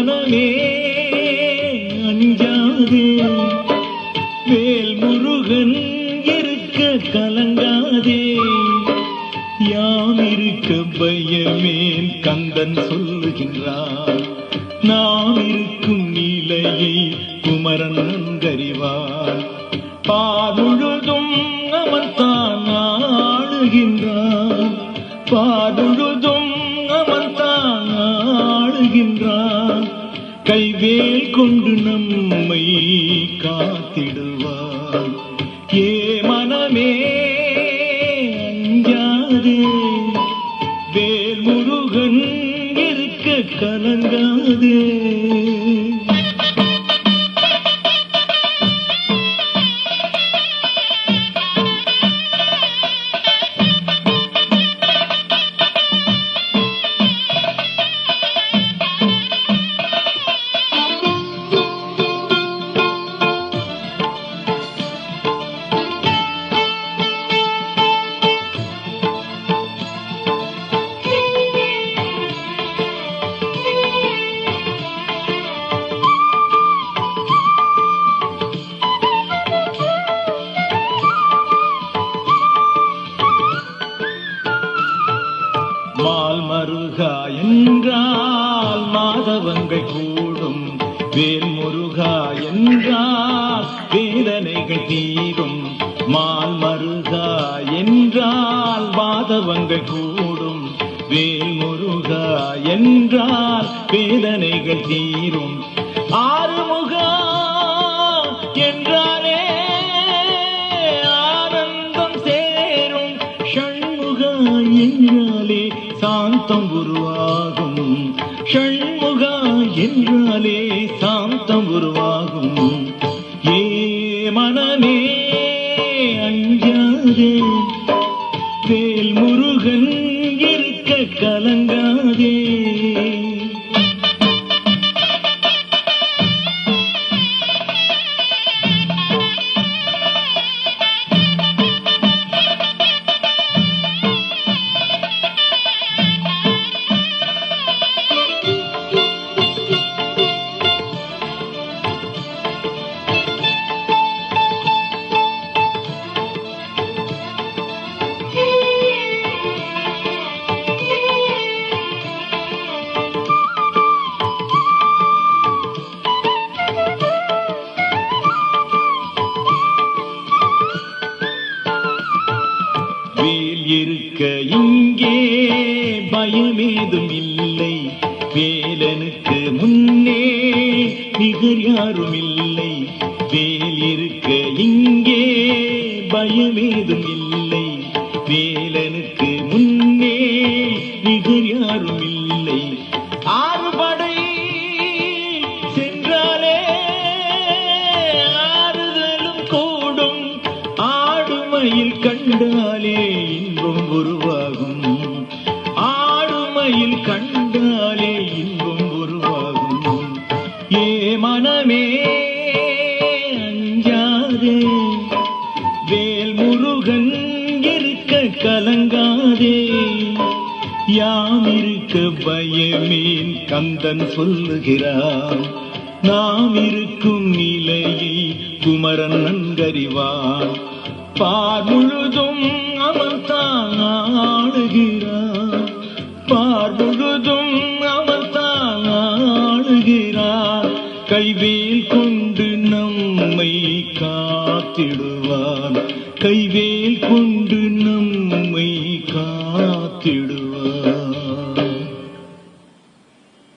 மனமே அஞ்சாது. வேல் முருகன் இருக்க கலங்காதே. யாம் இருக்க பயமேன் கந்தன் சொல்லுகின்றான். நாம் இருக்கும் நிலையை குமரன் நன்கறிவார் பாதுழுதும் அவன் தான் ஆளுகின்றான். பாதுழுதும் அவன் தான் ஆளுகின்றான். கைவேல் கொண்டு நம்மை காத்திடுவார். ஏ மனமே அஞ்சாதே வேல் முருகன் இருக்க கலங்காதே. என்றால் மாதவங்கள் கூடும். வேல் முருகா என்றால் வேதனைகள் தீரும். மால் மருகா என்றால் மாதவங்கள் கூடும். வேல் முருகா என்றால் வேதனைகள் தீரும். ஷண்முகா என்றாலே சாந்தம் உருவாகும் ஏ மனமே அஞ்சாதே வேல் முருகன் இருக்க கலங்காதே. வேல் இருக்க இங்கே பயமேதும் இல்லை. வேலனுக்கு முன்னே நிகர் யாரும் இல்லை. வேல் இருக்க இங்கே பயமேதும் இல்லை. வேலனுக்கு முன்னே நிகர் யாரும் இல்லை. ஆடுமையில் கண்டாலே இன்பம் உருவாகும். ஆடுமையில் கண்டாலே இன்பம் உருவாகும். ஏ மனமே அஞ்சாதே வேல் முருகன் இருக்க கலங்காதே. யாம் இருக்க பயமேன் கந்தன் சொல்லுகிறான். நாம் இருக்கும் நிலையை குமரன் நன்கறிவான். பார் முழுதும் அவன் தான் ஆளுகிறான் பார் முழுதும் அவன் தான் ஆளுகிறான் கைவேல் கொண்டு நம்மை காத்திடுவான் கைவேல் கொண்டு நம்